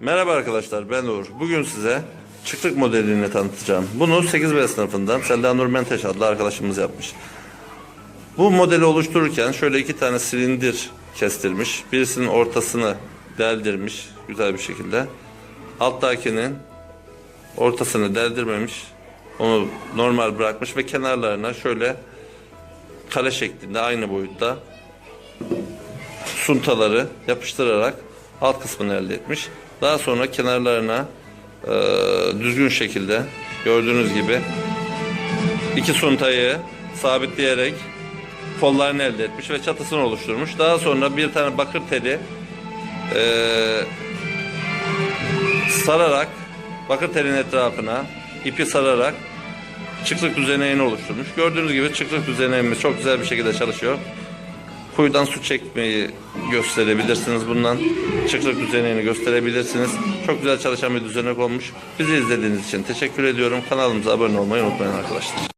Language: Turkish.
Merhaba arkadaşlar ben Uğur. Bugün size çıktık modelini tanıtacağım. Bunu 8B sınıfından Selda Nur Menteş adlı arkadaşımız yapmış. Bu modeli oluştururken şöyle iki tane silindir kestirmiş. Birisinin ortasını deldirmiş güzel bir şekilde. Alttakinin ortasını deldirmemiş. Onu normal bırakmış ve kenarlarına şöyle kare şeklinde aynı boyutta suntaları yapıştırarak alt kısmını elde etmiş. Daha sonra kenarlarına e, düzgün şekilde gördüğünüz gibi iki suntayı sabitleyerek kollarını elde etmiş ve çatısını oluşturmuş. Daha sonra bir tane bakır teli e, sararak bakır telin etrafına ipi sararak çıklık düzeneğini oluşturmuş. Gördüğünüz gibi çıklık düzeneğimiz çok güzel bir şekilde çalışıyor. Kuyudan su çekmeyi gösterebilirsiniz. Bundan çıklık düzeneğini gösterebilirsiniz. Çok güzel çalışan bir düzenek olmuş. Bizi izlediğiniz için teşekkür ediyorum. Kanalımıza abone olmayı unutmayın arkadaşlar.